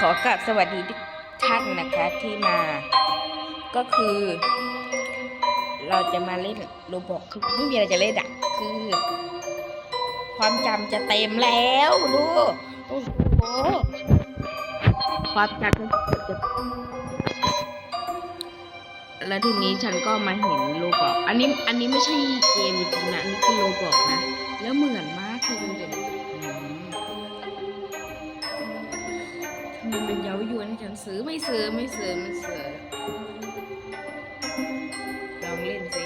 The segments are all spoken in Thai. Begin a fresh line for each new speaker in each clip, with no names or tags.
ขอกราบสวัสดีทุกท่านนะคะที่มา ก็คือ เราจะมาเล่นโรบอกคือไม่มีอะไรจะเล่นอะคือ ความจำจะเต็มแล้วดูโอ้โหความจำจะจะแล้วทีนี้ฉันก็มาเห็นโลบอกอันนี้อันนี้ไม่ใช่เกมจริงนะอันนี้คือโลบอกนะ แล้วเหมือนม ทำไมมันเย้ายวนให้ฉันซื้อไม่ซื้อไม่ซื้อไม่ซื้อลองเล่นสิ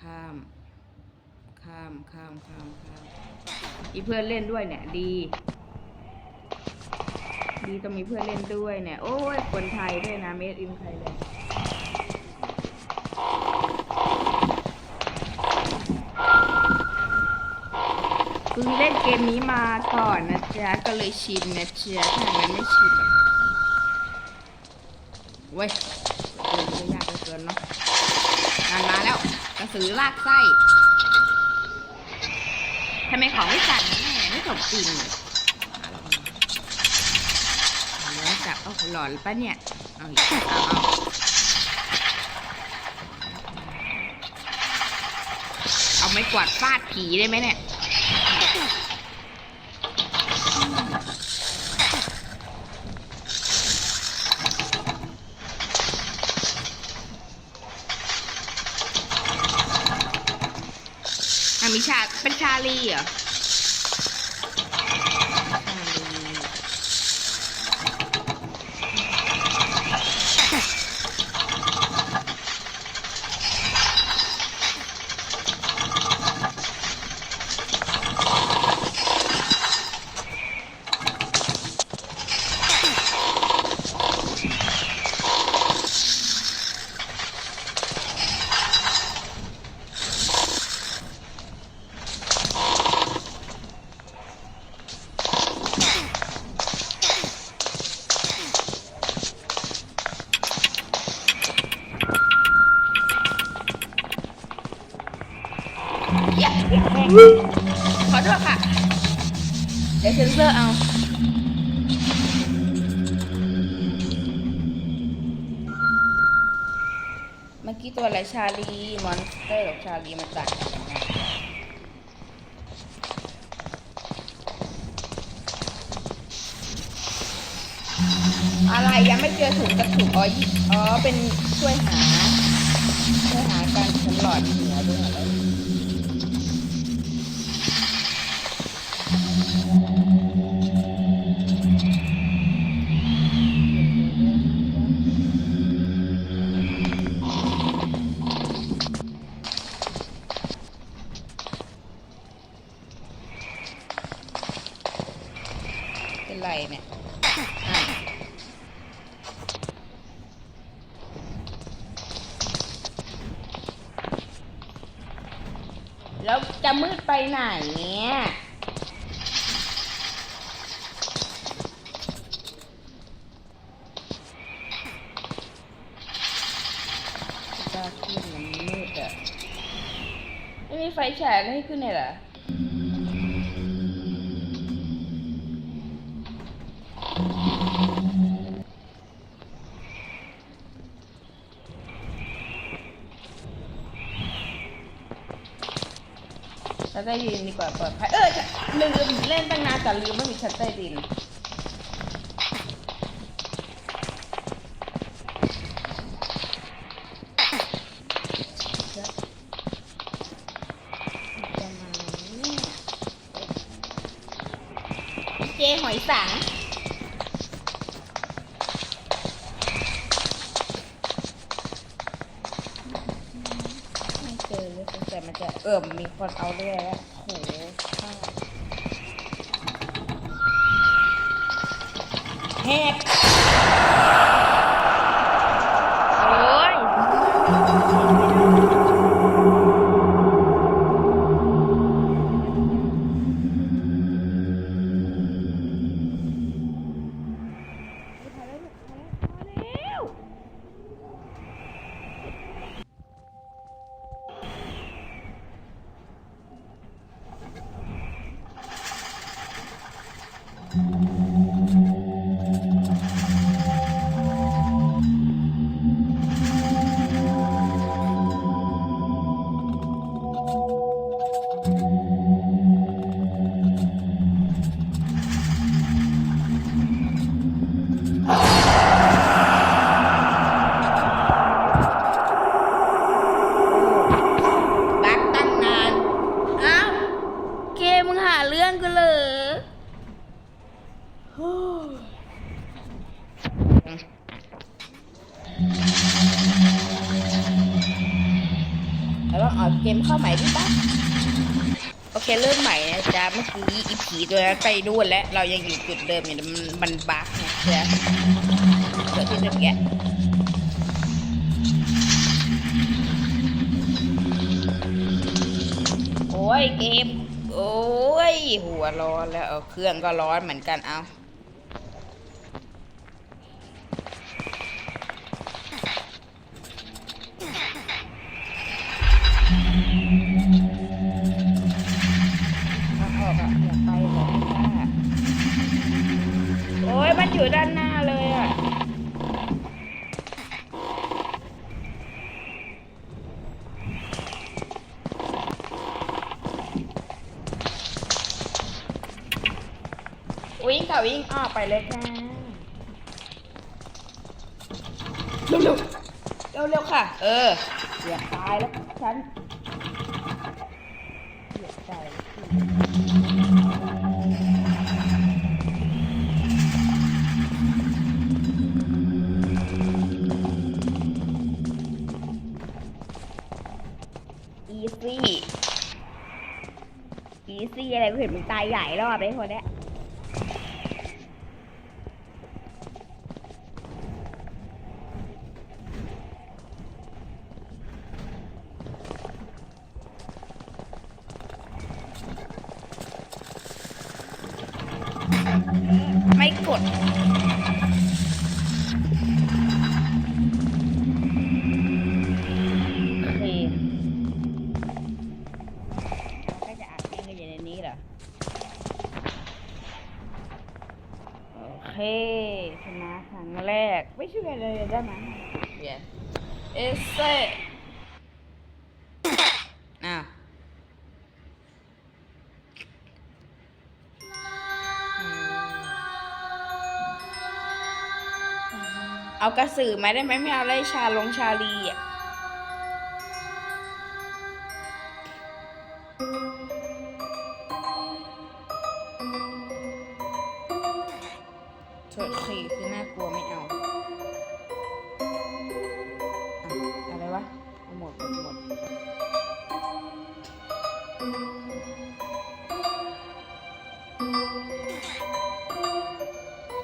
ข้าม ข้ามข้ามข้ามข้ามมีเพื่อนเล่นด้วยเนี่ยดี ดีต้องมีเพื่อนเล่นด้วยเนี่ย โอ้ยคนไทยด้วยนะเมดอินไทยเล ยคือเล่นเกมนี้มาก่อนนะจ๊ะก็เลยชินนะจ๊ะถ้างั้นไม่ชินแบบเว้ยเกมนี้ยากเหลือเกินเนาะงานมาแล้วกระสือลากไส้ทำไมของไม่สั่นนะแม่ไม่สมจริงเลยเอาแล้วจับเอาหลอนปะเนี่ยเอาอีกเอาเอาเอาไม้กวาดฟาดผีได้ไหมเนี่ย อะมีชา เป็นชาลีเหรอ เซ็นเซอร์เอาเมื่อกี้ตัวอะไรชาลีมอนสเตอร์กับชาลีมันต่างกันยังไงอะไรยังไม่เจอถุงกระถุงอ๋ออ๋อเป็นช่วยหาช่วยหาการฉันหลอดเหนือด้วย ไม่มีไฟฉายอะไรให้ขึ้นเลยเหรอชั้นใต้ดินดีกว่าปลอดภัยเออลืมเล่นตั้งนานแต่ลืมว่ามีชั้นใต้ดิน สังไม่เจอเลยแต่มันจะเอิ่มมีคนเอาเรื่อยแล้วโหข้าวแฮก บักตั้งนาน อ้าว เกมมึงหาเรื่องกูเลยโอ้ย แล้วลองเอาเกมเข้าใหม่ดิปะโอเคเริ่มใหม่นะจ๊ะเมื่อกี้อีผีตัวนั้นไปนู่นแล้วเรายังอยู่จุดเดิมอยู่มันมันบั๊กนะจ๊ะเกิดที่เดิมแกะโอ้ยเกม โอ้ย หัวร้อนแล้วเอาเครื่องก็ร้อนเหมือนกันเอา วิ่งค่ะวิ่งออกไปเลยจ้าเร็วเร็วเร็วเร็วค่ะ เออเสียตายแล้วฉันเสียใจอีซี่อีซี่อะไรกูเห็นมึงตายใหญ่รอบเลยคนเนี้ย นี้เหรอ โอเคชนะครั้งแรก ไม่ช่วยเลยได้ไหมเยวเอเซ่อ้าเอากระสือไหมได้ไหมไม่เอาเลยชาลงชาลีอะ โทษทีคือน่ากลัวไม่เอาอะไรวะหมดหมดหมด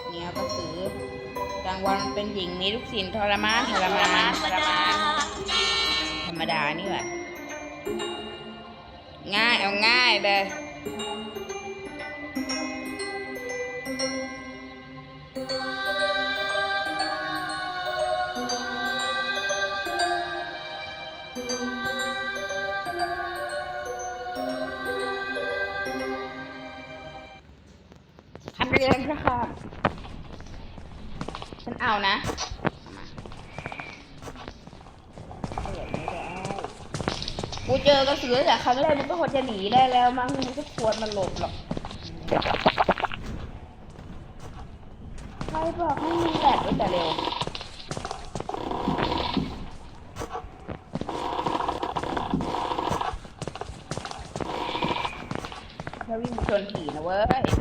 เนี่ยกระสือกลางวันเป็นหญิงมีลูกศิลทรมานทรมานทรมานธรรมดานี่แหละง่ายเอาง่ายเลย เอานะกูเจอกระสือแต่ครั้งแรกมันก็ควรจะหนีได้แล้วมั้งมันก็ควรมันหลบหรอกใครบอกให้มีแหลกไว้แต่เร็วแค่วิ่งชนผีนะเว้ย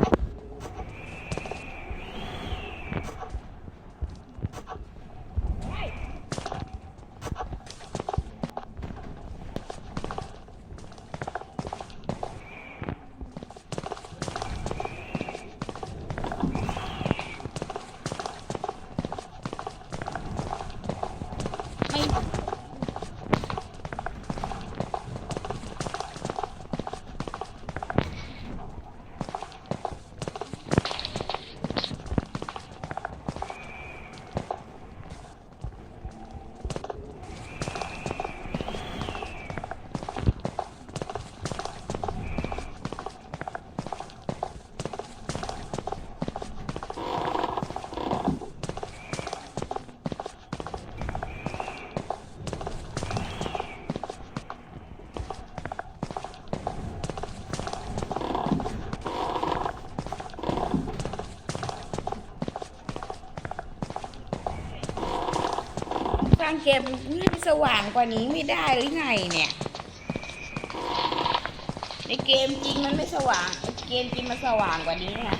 เกมนี่มันสว่างกว่านี้ไม่ได้หรือไงเนี่ย ในเกมจริงมันไม่สว่างไอ้เกมจริงมันสว่างกว่านี้นะ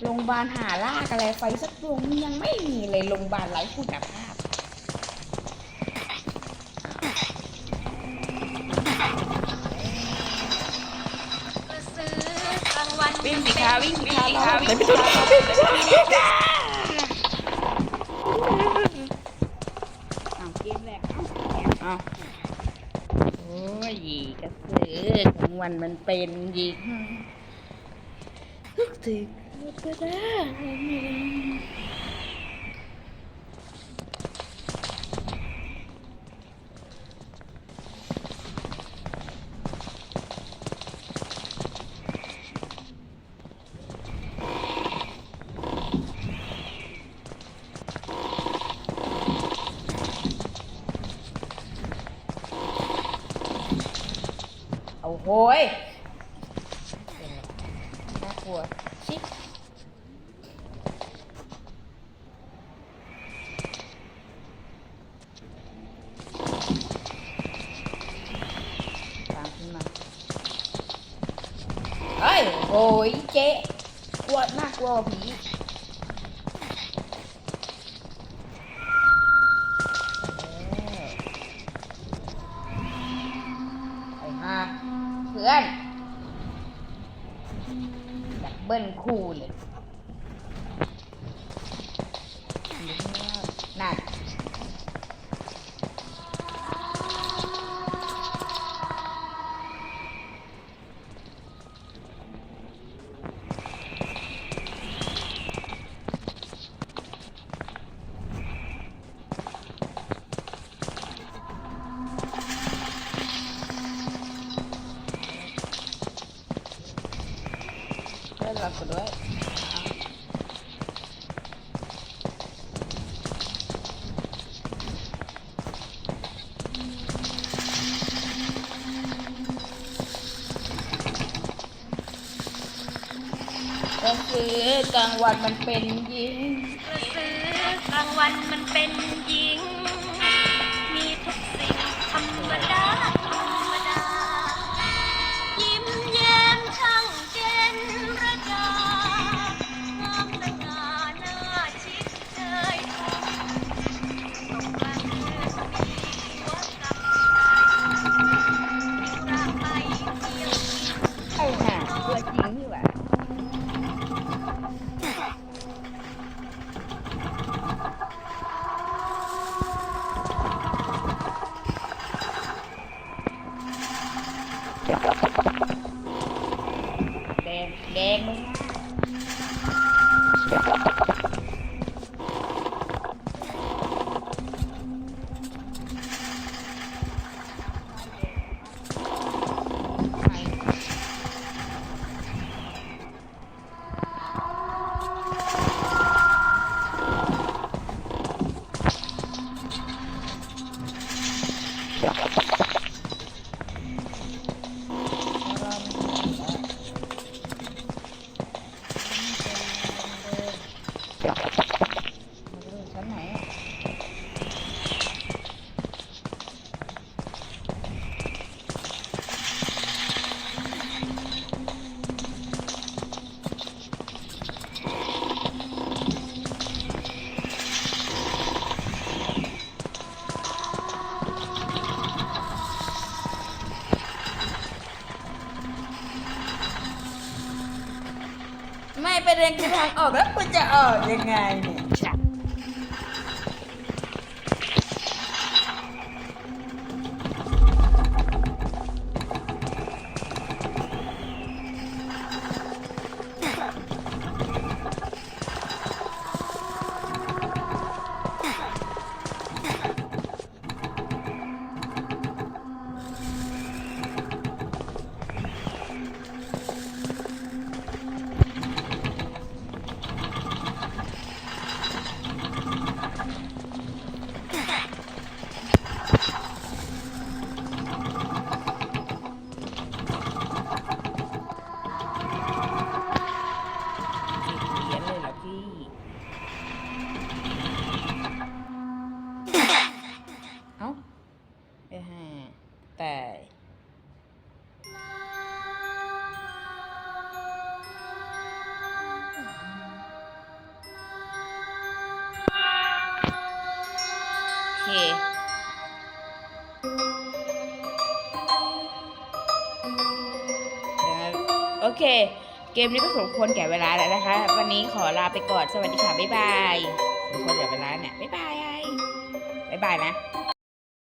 โรงพยาบาลหาลากอะไรไฟสักดวงยังไม่มีเลยโรงพยาบาลไร้คุณภาพ
ซื้อกลางวัน
วิ่งสิคะวิ่งสิคะเรา
วิ่
ไม่
ง
ไป
สิ
ดู
คะ
วิ่งสิคะวิ่งจ้าเอาเกมแรกเอาเอาโอ้ ยกระสือของวันมันเป็นยิงทุกทีก็ได้ อาโหยน่ากลัวชิบตามขึ้นมาเฮ้ยโอ้ยเจ๊กลัวน่ากลัวกว่าผีเออ ไอ้ห่าเพื่อน ดับ เล่นรับกูด้วยก็คือกลางวันมันเป็นยิง
กระสือกลางวันมันเป็น แดง
แดง ไม่ไปเรียนคือทางออกแล้วคุณจะออกยังไงเนี่ย แต่โอเคโอเคเกมนี้ก็สมควรแก่เวลาแล้วนะคะ วันนี้ขอลาไปก่อน สวัสดีค่ะ บ๊ายบายสมควรแก่เวลาเนี่ย บ๊ายบาย บ๊ายบายนะ